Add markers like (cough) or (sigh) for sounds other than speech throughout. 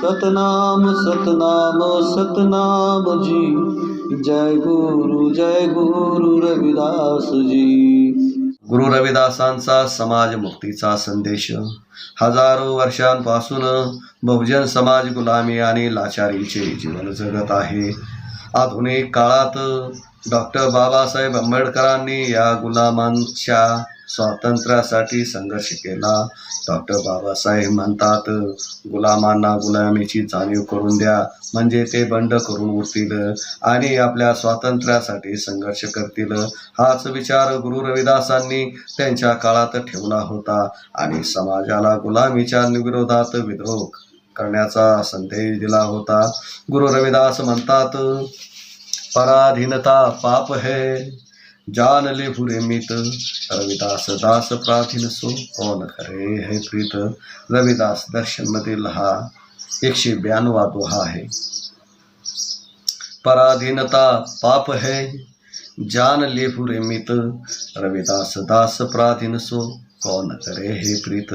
सतनाम सतनाम सतनाम जी जय गुरु जय गुरु रविदास जी गुरु रविदासांचा समाज मुक्तीचा संदेश. हजारो वर्षांपासून बहुजन समाज गुलामी आणि लाचारीचे जीवन जगत आहे. आधुनिक काळात डॉक्टर बाबासाहेब आंबेडकरांनी या गुलामांच्या स्वातंत्र्यासाठी संघर्ष केला. डॉक्टर बाबासाहेब म्हणतात गुलामांना गुलामीची जाणीव करून द्या म्हणजे ते बंड करून उठतील आणि आपल्या स्वातंत्र्यासाठी संघर्ष करतील. हाच विचार गुरु रविदासांनी त्यांच्या काळात ठेवला होता आणि समाजाला गुलामीच्या विरोधात विद्रोह करण्याचा संदेश दिला होता. गुरु रविदास म्हणतात पराधीनता पाप है। जान ले बुरे मित। रविदास दास प्राचीन सो कौन करे है प्रीत। रविदास दर्शन मधील हा एकशे ब्याण्णवा दोहा आहे पराधीनता पाप है जान ले पुरे मित। रविदास दास प्राधीन सो कौन करे हे प्रीत।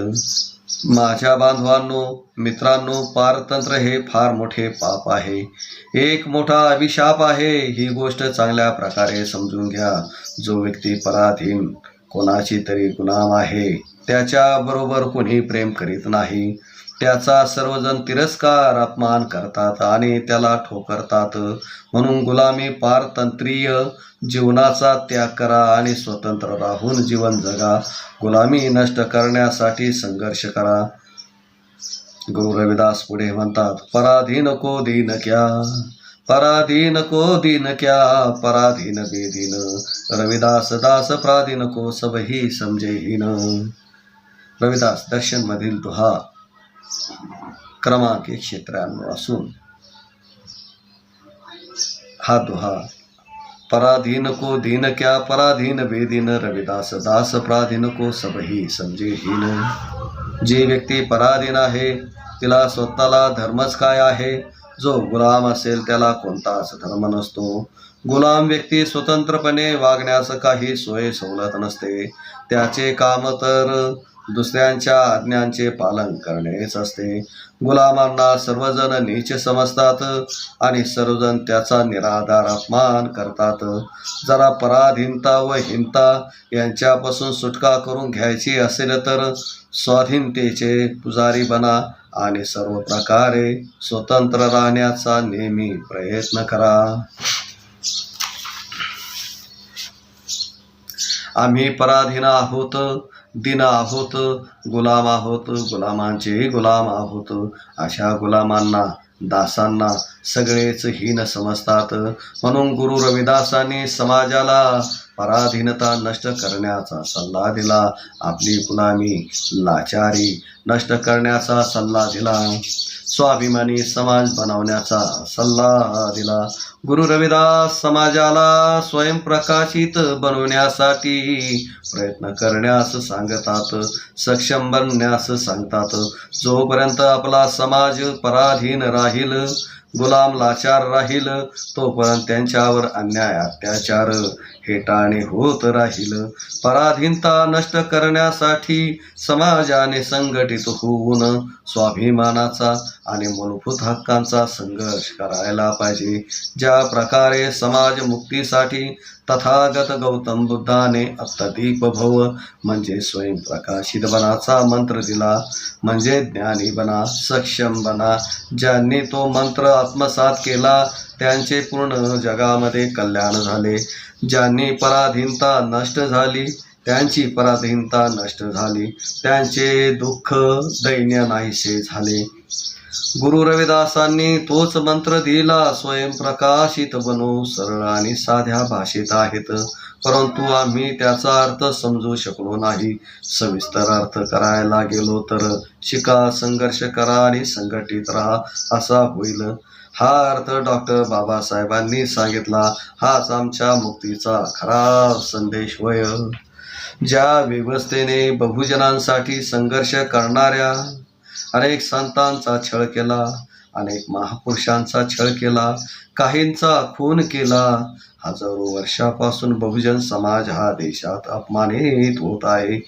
माझ्या बांधवांनो मित्रांनो पारतंत्र हे फार मोठे पाप आहे. एक मोठा अभिशाप आहे. ही गोष्ट चांगल्या प्रकारे समजून घ्या. जो व्यक्ती पराधीन कोणाची तरी गुलाम आहे त्याच्याबरोबर कोणी प्रेम करीत नाही. त्याचा सर्वजण तिरस्कार अपमान करतात आणि त्याला ठोकरतात. म्हणून गुलामी पारतंत्रीय जीवनाचा त्याग करा आणि स्वतंत्र राहून जीवन जगा. गुलामी नष्ट करण्यासाठी संघर्ष करा. गुरु रविदास पुढे म्हणतात पराधीन को दीन क्या पराधीन को दीन क्या पराधीन बेदीन. रविदास दास प्राधीन को सबही समजेहीन. रविदास दर्शन मधील दुहा क्रमांक एकशे त्र्याण्णव असून हा दुहा पराधीन को दीन क्या पराधीन बेदीन रविदास दास प्राधीन को सबही समजेहीन जी व्यक्ती पराधीन आहे तिला स्वतःला धर्मच काय आहे? जो गुलाम असेल त्याला कोणताच धर्म नसतो. गुलाम व्यक्ती स्वतंत्रपणे वागण्यास काही सोय सवलत नसते. त्याचे काम तर दुसऱ्यांच्या आज्ञांचे पालन करणेच असते. गुलामांना सर्वजण नीच समजतात आणि सर्वजण त्याचा निराधार अपमान करतात. जरा पराधीनता व हिंता यांच्यापासून सुटका करून घ्यायची असेल तर स्वाधीनतेचे पुजारी बना आणि सर्व प्रकारे स्वतंत्र राहण्याचा नेहमी प्रयत्न करा. आम्ही पराधीन आहोत. दिन आहोत गुलाम आहोत गुलामांचे गुलाम आहोत. अशा गुलामांना दासांना सगळेच हीन समजतात. म्हणून गुरु रविदासांनी समाजाला पराधीनता नष्ट करण्याचा सल्ला दिला. आपली गुलामी लाचारी नष्ट करण्याचा सल्ला दिला. स्वाभिमानी समाज बनवण्याचा सल्ला दिला. गुरु रविदास समाजाला स्वयंप्रकाशित बनवण्यासाठी प्रयत्न करण्यास सांगतात सक्षम बनण्यास सांगतात. जोपर्यंत आपला समाज पराधीन राहील गुलाम लाचार राहील तोपर्यंत त्यांच्यावर अन्याय अत्याचार हेटाळणे होत राहील. पराधीनता नष्ट करण्यासाठी समाजाने संघटित होऊन स्वाभिमानाचा आणि मूलभूत हक्कांचा संघर्ष करायला पाहिजे. ज्या प्रकारे समाज मुक्तीसाठी तथागत गौतम बुद्धाने अत्तदीप भव म्हणजे स्वयंप्रकाशित बनाचा मंत्र दिला म्हणजे ज्ञानी बना सक्षम बना. ज्यांनी तो मंत्र आत्मसात केला त्यांचे पूर्ण जगामध्ये कल्याण झाले. ज्यांनी पराधीनता नष्ट झाली त्यांची पराधीनता नष्ट झाली. त्यांचे दुःख दैन्य नाहीसे झाले. गुरु रविदासांनी तोच मंत्र दिला स्वयंप्रकाशित बनू सरळ आणि साध्या भाषेत आहेत. परंतु आम्ही त्याचा अर्थ समजू शकलो नाही. सविस्तर अर्थ करायला गेलो तर शिका संघर्ष करा आणि संघटित राहा असा होईल. हा अर्थ डॉक्टर बाबासाहेबांनी सांगितला. हाच आमच्या मुक्तीचा खरा संदेश होय. ज्या व्यवस्थेने बहुजनांसाठी संघर्ष करणाऱ्या अनेक संतांचा छळ केला अनेक महापुरुषांचा छळ केला काहींचा खून केला. हजारो वर्षापासून बहुजन समाज हा देशात अपमानित होत आहे.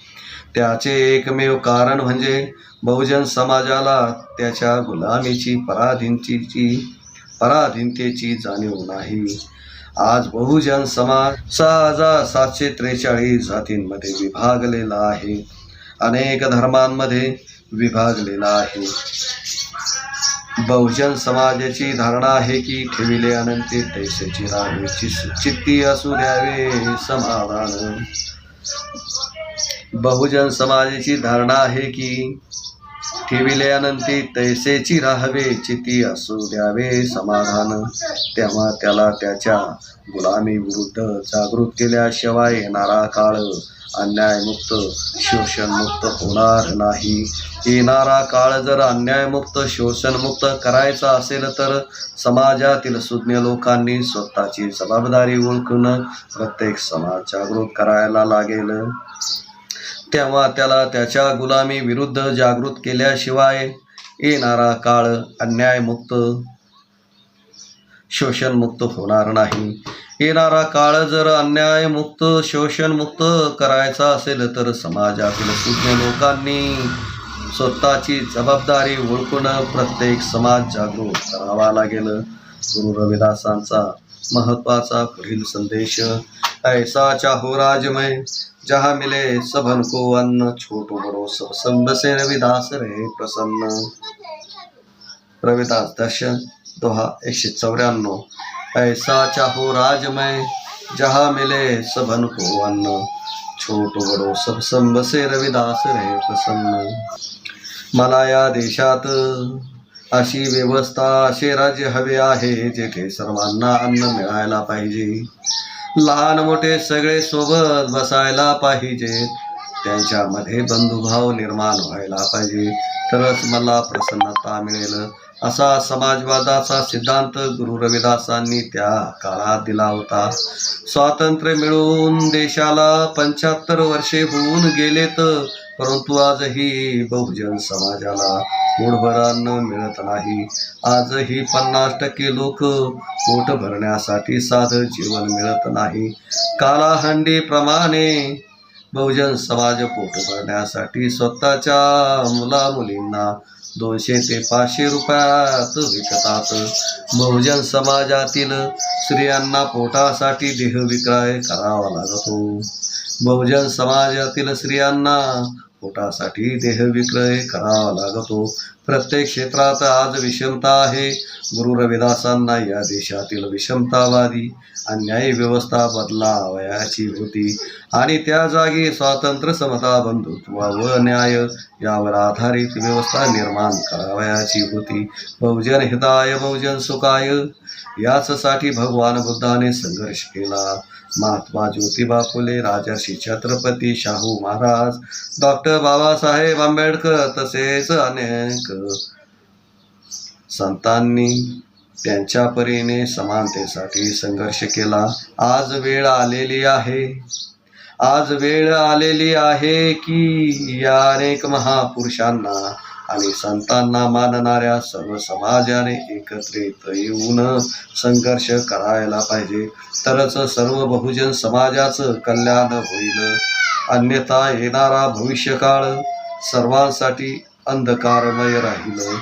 त्याचे एकमेव कारण म्हणजे बहुजन समाजाला त्याच्या गुलामीची पराधीनतेची पराधीनतेची जाणीव नाही. आज बहुजन समाज सहा हजार सातशे त्रेचाळीस जातींमध्ये विभागलेला आहे. अनेक धर्मांमध्ये विभागलेला आहे. बहुजन समाजाची धारणा आहे की ठेविले अनंती तैसेची राहावे चित्ती असू द्यावे समाधान. बहुजन समाजाची धारणा आहे की ठेविले अनंती तैसेची राहावे चिती असू द्यावे समाधान. तेव्हा त्याला त्याच्या गुलामी विरुद्ध जागृत केल्याशिवाय येणारा काळ अन्यायमुक्त शोषणमुक्त होणार नाही. येणारा काळ जर अन्यायमुक्त शोषणमुक्त करायचा असेल तर समाजातील सुज्ञ लोकांनी स्वतःची जबाबदारी ओळखून प्रत्येक समाज जागृत करायला लागेल. तेव्हा त्याला त्याच्या गुलामी विरुद्ध जागृत केल्याशिवाय येणारा काळ अन्यायमुक्त शोषणमुक्त होणार नाही. येणारा काळ जर अन्यायमुक्त शोषणमुक्त करायचा असेल तर समाजातील सुज्ञ लोकांनी स्वतःची जबाबदारी ओळखून प्रत्येक समाज जागृत करावा लागेल. गुरु रविदासांचा महत्त्वाचा पुढील संदेश ऐसा चाहो राजमय जहा मिले सबन को अन्न छोटो बड़ो सब सब से रविदास रहे प्रसन्न. रविदास दर्शन दोहा एकशे चौऱ्याण्णव. ऐसा चाहो राजमय जहा मिले सबन को अन्न छोट बड़ो सब से रविदास रे प्रसन्न। मला या देशात अशी व्यवस्था असे राज्य हवे आहे जेथे सर्वांना अन्न मिळायला पाहिजे. लहान मोठे सगळे सोबत बसायला पाहिजे. त्यांच्यामध्ये बंधुभाव निर्माण व्हायला पाहिजे. तरच मला प्रसन्नता मिळेल. असा समाजवादाचा सिद्धांत गुरु रविदासांनी त्या काळात दिला होता. स्वातंत्र्य मिळून देशाला पंच्याहत्तर वर्षे होऊन गेलेत परंतु आजही बहुजन समाजाला पोटभर अन्न मिळत नाही. आजही पन्नास टक्के लोक पोट भरण्यासाठी साधं जीवन मिळत नाही. कालाहंडीप्रमाणे बहुजन समाज पोट भरण्यासाठी स्वतःच्या मुला मुलींना दोनशे ते पाचशे रुपयात विकतात. बहुजन समाजातील स्त्रियांना पोटासाठी देह विक्रय करावा लागतो. बहुजन समाजातील स्त्रियांना पोटासाठी देह विक्रय करावा लागतो. प्रत्येक क्षेत्रात आज विषमता आहे. गुरु रविदासांना या देशातील विषमतावादी अन्यायी व्यवस्था बदलावयाची होती. आणि त्या जागी स्वातंत्र्य समता बंधुत्व व न्याय यावर आधारित व्यवस्था निर्माण करावयाची होती. बहुजन हिताय बहुजन सुखाय. याचसाठी भगवान बुद्धाने संघर्ष केला. महात्मा ज्योतिबा फुले राजर्षी छत्रपती शाहू महाराज डॉक्टर बाबासाहेब आंबेडकर तसेच अनेक संतांनी त्यांच्या परीने समानतेसाठी संघर्ष केला. आज वेळ आलेली आहे. आज वेळ आलेली आहे की या अनेक महापुरुषांना आणि संतांना मानणाऱ्या सर्व समाजाने एकत्रित येऊन संघर्ष करायला पाहिजे. तरच सर्व बहुजन समाजाचं कल्याण होईल. अन्यथा येणारा भविष्यकाळ सर्वांसाठी अंधकारमय राहिलं.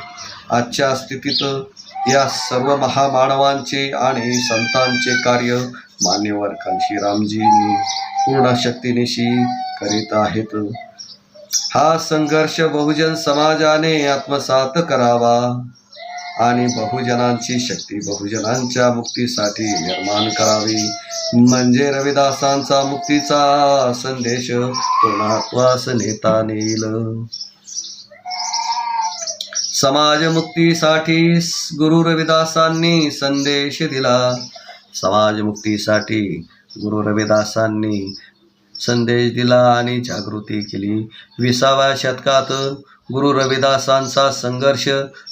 आजच्या स्थितीत या सर्व महामानवांचे आणि संतांचे कार्य मान्यवर कांशीरामजींनी पूर्ण शक्तीनिशी करीत आहेत. हा संघर्ष बहुजन समाजाने आत्मसात करावा आणि बहुजनांची शक्ती बहुजनांच्या मुक्तीसाठी निर्माण करावी. म्हणजे रविदासांचा मुक्तीचा संदेश पूर्णत्वास नेता नेईल? समाजमुक्तीसाठी गुरु रविदासांनी संदेश दिला. समाजमुक्तीसाठी गुरु रविदासांनी संदेश दिला आणि जागृती केली. विसाव्या शतकात गुरु रविदासांचा संघर्ष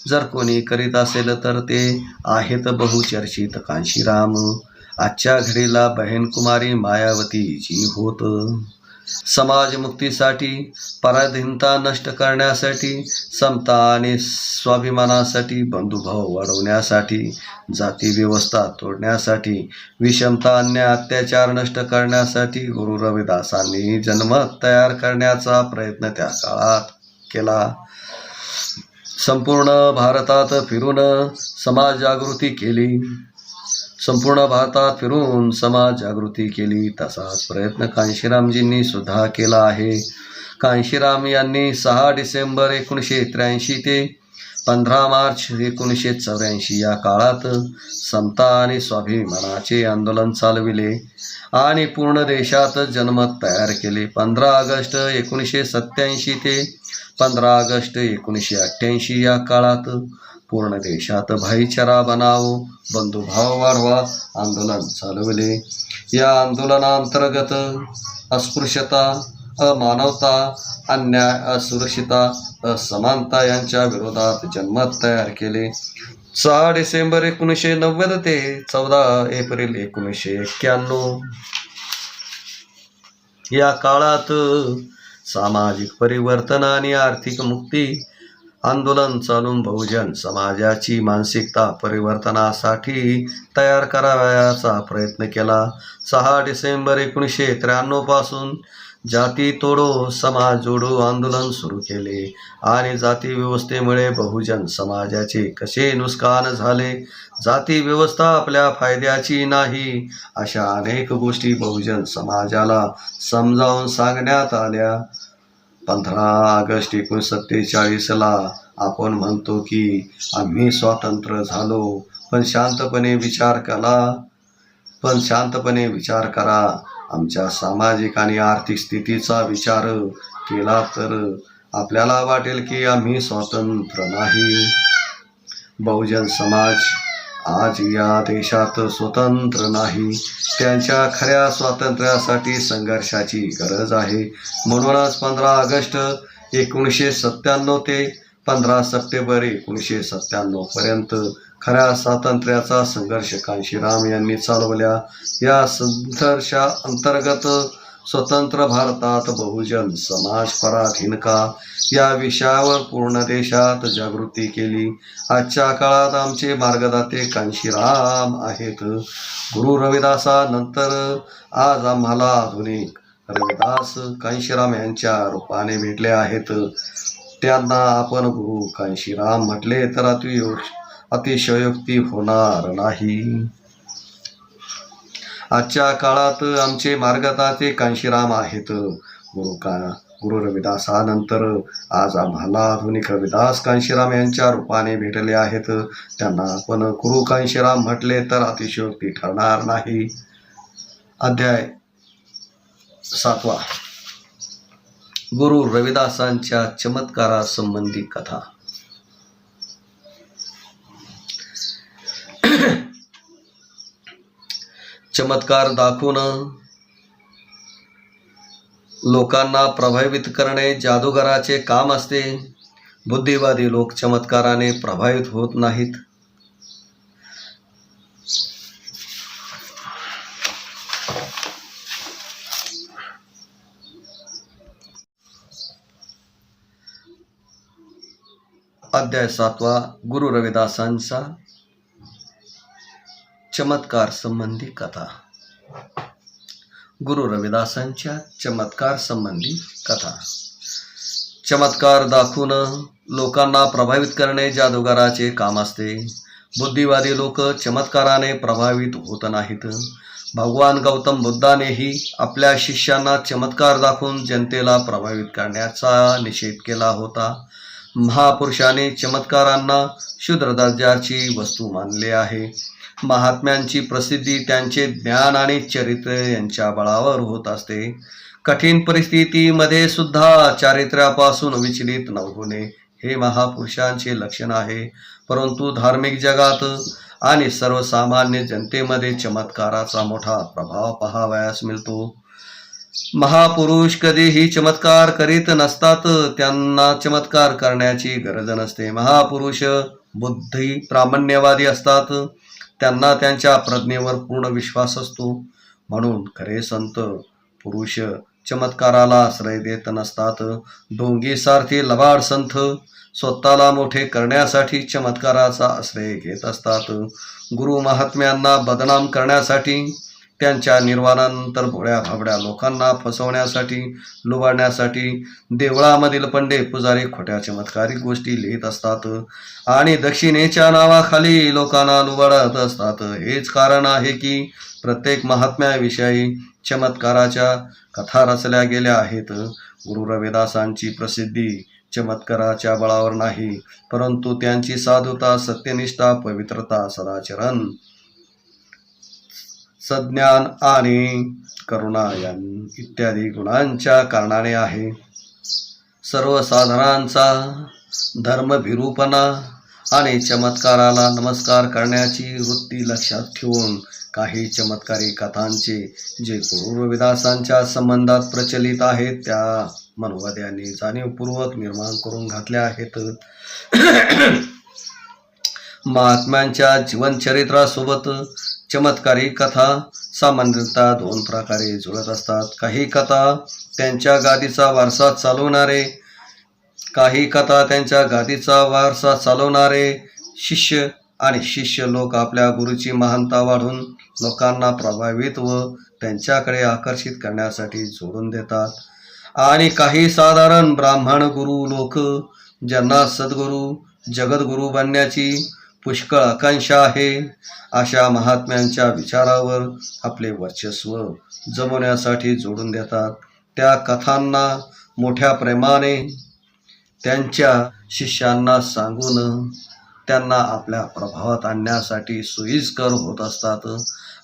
जर कोणी करीत असेल तर ते आहेत बहुचर्चित कांशीराम. आजच्या घडीला बहीण कुमारी मायावती जी होत. समाजमुक्तीसाठी पराधीनता नष्ट करण्यासाठी समता आणि स्वाभिमानासाठी बंधुभाव वाढवण्यासाठी जातीव्यवस्था तोडण्यासाठी विषमता अन्याय अत्याचार नष्ट करण्यासाठी गुरु रविदासांनी जनमत तयार करण्याचा प्रयत्न त्या काळात केला. संपूर्ण भारतात फिरून समाज जागृती केली. संपूर्ण भारतात फिरून समाज जागृती केली. तसाच प्रयत्न कांशीरामजींनी सुद्धा केला आहे. कांशीराम यांनी सहा डिसेंबर एकोणीसशे त्र्याऐंशी ते पंधरा मार्च एकोणीसशे चौऱ्याऐंशी या काळात समता आणि स्वाभिमानाचे आंदोलन चालविले आणि पूर्ण देशात जनमत तयार केले. पंधरा ऑगस्ट एकोणीसशे सत्याऐंशी ते पंधरा ऑगस्ट एकोणीसशे अठ्ठ्याऐंशी या काळात पूर्ण देशात भाईचारा बनाव बंधुभाव वाढवा आंदोलन चालवले. या आंदोलनाअंतर्गत अस्पृश्यता अमानवता अन्याय असुरक्षिता असमानता यांच्या विरोधात जनमत तयार केले. सहा डिसेंबर एकोणीसशे नव्वद ते चौदा एप्रिल एकोणीसशे एक्क्याण्णव. या काळात सामाजिक परिवर्तन आणि आर्थिक मुक्ती आंदोलन चालून बहुजन समाजाची मानसिकता परिवर्तनासाठी तयार करावयाचा प्रयत्न केला. सहा डिसेंबर एकोणीसशे त्र्याण्णवपासून जाती तोडो समाज जोडो आंदोलन सुरू केले आणि जाती व्यवस्थेमुळे बहुजन समाजाचे कसे नुकसान झाले? जाती व्यवस्था आपल्या फायद्याची नाही अशा अनेक गोष्टी बहुजन समाजाला समजावून सांगण्यात आल्या. पंधरा ऑगस्ट एकोणीस सत्तेचाळीसला आपण म्हणतो की आम्ही स्वतंत्र झालो. पण शांतपणे विचार करा. पण शांतपणे विचार करा. आमच्या सामाजिक आणि आर्थिक स्थितीचा विचार केला तर आपल्याला वाटेल की आम्ही स्वतंत्र नाही. बहुजन समाज आज या देशात स्वतंत्र नाही. त्यांच्या खऱ्या स्वातंत्र्यासाठी संघर्षाची गरज आहे. म्हणूनच पंधरा ऑगस्ट एकोणीसशे सत्त्याण्णव ते पंधरा सप्टेंबर एकोणीसशे सत्त्याण्णव पर्यंत खऱ्या स्वातंत्र्याचा संघर्ष कांशीराम यांनी चालवल्या. या संघर्षा अंतर्गत स्वतंत्र भारतात बहुजन समाज पराधीन का या विषयावर पूर्ण देशात जागृती केली. आजच्या काळात आमचे मार्गदाते कांशीराम आहेत. गुरु रविदासानंतर आज आम्हाला आधुनिक रविदास कांशीराम यांच्या रूपाने भेटले आहेत. त्यांना आपण गुरु कांशीराम म्हटले तर अति अतिशयोक्ती होणार नाही. आजच्या काळात आमचे मार्गदाते कांशीराम आहेत. गुरु का गुरु रविदासानंतर आज आम्हाला आधुनिक रविदास कांशीराम यांच्या रूपाने भेटले आहेत. त्यांना आपण गुरु कांशीराम म्हटले तर अतिशयोक्ती ठरणार नाही. अध्याय सातवा. गुरु रविदासांच्या चमत्कारासंबंधी कथा. चमत्कार दाखवून लोकांना प्रभावित करणे जादूगाराचे काम असते. बुद्धिवादी लोक चमत्काराने प्रभावित होत नाहीत. अध्याय सातवा गुरु रविदासांचा चमत्कार संबंधी कथा. गुरु रविदासांच्या चमत्कार संबंधी कथा. चमत्कार दाखवून लोकांना प्रभावित करणे जादूगाराचे काम असते. बुद्धिवादी लोक चमत्काराने प्रभावित होत नाहीत. भगवान गौतम बुद्धानेही आपल्या शिष्यांना चमत्कार दाखवून जनतेला प्रभावित करण्याचा निषेध केला होता. महापुरुषाने चमत्कारांना शूद्र दर्जाची वस्तू मानले आहे. महात्म्यांची प्रसिद्धी त्यांचे ज्ञान आणि चरित्र यांच्या बळावर होत असते. कठीण परिस्थितीमध्ये सुद्धा चारित्र्यापासून विचलित न होणे हे महापुरुषांचे लक्षण आहे. परंतु धार्मिक जगात आणि सर्वसामान्य जनतेमध्ये चमत्काराचा मोठा प्रभाव पाहावयास मिळतो. महापुरुष कधीही चमत्कार करीत नसतात त्यांना चमत्कार करण्याची गरज नसते. महापुरुष बुद्धी प्रामाण्यवादी असतात त्यांना त्यांच्या प्रज्ञेवर पूर्ण विश्वास असतो. म्हणून खरे संत पुरुष चमत्काराला आश्रय देत नसतात. ढोंगीसारथी लबाड संत स्वतःला मोठे करण्यासाठी चमत्काराचा आश्रय घेत असतात. गुरु महात्म्यांना बदनाम करण्यासाठी त्यांच्या निर्वाणानंतर भोळ्या भाबड्या लोकांना फसवण्यासाठी लुबाडण्यासाठी देवळामधील पंडे पुजारी खोट्या चमत्कारिक गोष्टी लिहित असतात आणि दक्षिणेच्या नावाखाली लोकांना लुबाडत असतात. हेच कारण आहे की प्रत्येक महात्म्याविषयी चमत्काराच्या कथा रचल्या गेल्या आहेत. गुरु रविदासांची प्रसिद्धी चमत्काराच्या बळावर नाही परंतु त्यांची साधुता सत्यनिष्ठा पवित्रता सदाचरण सज्ञान आणि करुणायन इत्यादी गुणांच्या कारणाने आहे. सर्वसाधारांचा धर्मभिरूपणा आणि चमत्काराला नमस्कार करण्याची वृत्ती लक्षात ठेवून काही चमत्कारी कथांचे जे पूर्वविदासांच्या संबंधात प्रचलित आहेत त्या मनोवाद्यांनी जाणीवपूर्वक निर्माण करून घातल्या आहेत. (coughs) महात्म्यांच्या जीवनचरित्रासोबत चमत्कारी कथा सामान्यतः दोन प्रकारे जुळत असतात. काही कथा त्यांच्या गादीचा वारसा चालवणारे काही कथा त्यांच्या गादीचा वारसा चालवणारे शिष्य आणि शिष्य लोक आपल्या गुरुची महानता वाढून लोकांना प्रभावित व त्यांच्याकडे आकर्षित करण्यासाठी जोडून देतात. आणि काही साधारण ब्राह्मण गुरु लोक ज्यांना सद्गुरू जगद्गुरू बनण्याची पुष्कळ आकांक्षा आहे. अशा महात्म्यांच्या विचारावर आपले वर्चस्व जमवण्यासाठी जोडून देतात. त्या कथांना मोठ्या प्रेमाने त्यांच्या शिष्यांना सांगून त्यांना आपल्या प्रभावात आणण्यासाठी सोयीस्कर होत असतात.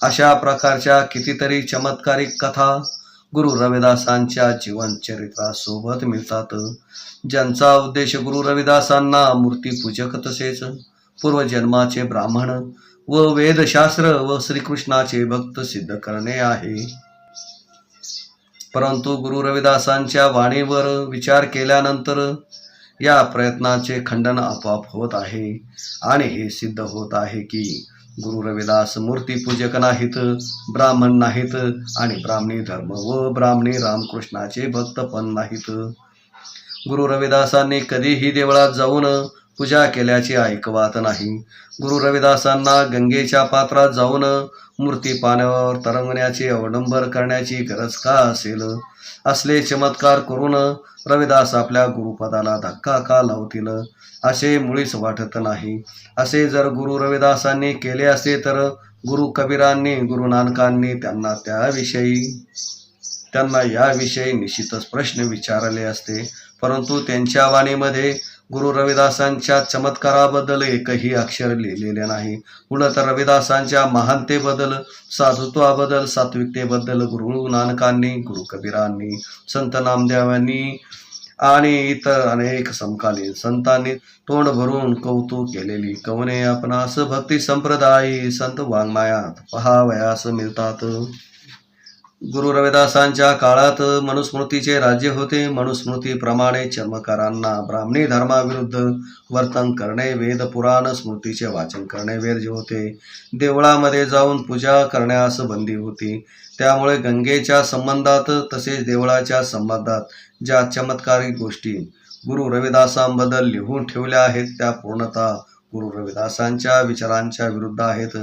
अशा प्रकारच्या कितीतरी चमत्कारिक कथा गुरु रविदासांच्या जीवनचरित्रासोबत मिळतात. ज्यांचा उद्देश गुरु रविदासांना मूर्तीपूजक तसेच पूर्वजन्माचे ब्राह्मण व वेदशास्त्र व श्रीकृष्णाचे भक्त सिद्ध करणे आहे. परंतु गुरु रविदासांच्या वाणीवर विचार केल्यानंतर या प्रयत्नाचे खंडन आपोआप होत आहे आणि हे सिद्ध होत आहे की गुरु रविदास मूर्तीपूजक नाहीत ब्राह्मण नाहीत आणि ब्राह्मणी धर्म व ब्राह्मणी रामकृष्णाचे भक्त पण नाहीत. गुरु रविदासांनी कधीही देवळात जाऊन पूजा केल्याचे ऐकवात नाही. गुरु रविदासांना गंगेच्या पात्रात जाऊन मूर्ती पाण्यावर तरंगण्याचे अवडंबर करण्याची गरज का असेल? असले चमत्कार करून रविदास आपल्या गुरुपदाला धक्का का लावतील? असे मुळीच वाटत नाही. असे जर गुरु रविदासांनी केले असते तर गुरु कबीरांनी गुरु नानकांनी त्यांना त्याविषयी त्यांना याविषयी निश्चितच प्रश्न विचारले असते. परंतु त्यांच्या वाणीमध्ये गुरु रविदासांच्या चमत्काराबद्दल एकही अक्षर लिहिलेले नाही. उलट रविदासांच्या महानतेबद्दल साधुत्वाबद्दल सात्विकतेबद्दल गुरु नानकांनी गुरु कबीरांनी संत नामदेवांनी आणि इतर अनेक समकालीन संतांनी तोंड भरून कौतुक केलेली कवने आपणास भक्ती संप्रदायी संत वाङ्मयात पहावयास मिळतात? गुरु रविदासांच्या काळात मनुस्मृतीचे राज्य होते. मनुस्मृतीप्रमाणे चर्मकारांना ब्राह्मणी धर्माविरुद्ध वर्तन करणे वेद पुराण स्मृतीचे वाचन करणे वेरजे होते. देवळामध्ये जाऊन पूजा करण्यास बंदी होती. त्यामुळे गंगेच्या संबंधात तसेच देवळाच्या संबंधात ज्या चमत्कारिक गोष्टी गुरु रविदासांबद्दल लिहून ठेवल्या आहेत त्या पूर्णतः गुरु रविदासांच्या विचारांच्या विरुद्ध आहेत.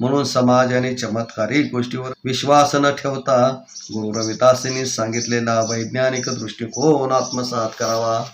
म्हणून समाजाने चमत्कारिक गोष्टीवर विश्वास न ठेवता गुरु रविदासांनी सांगितलेला वैज्ञानिक दृष्टिकोन आत्मसात करावा.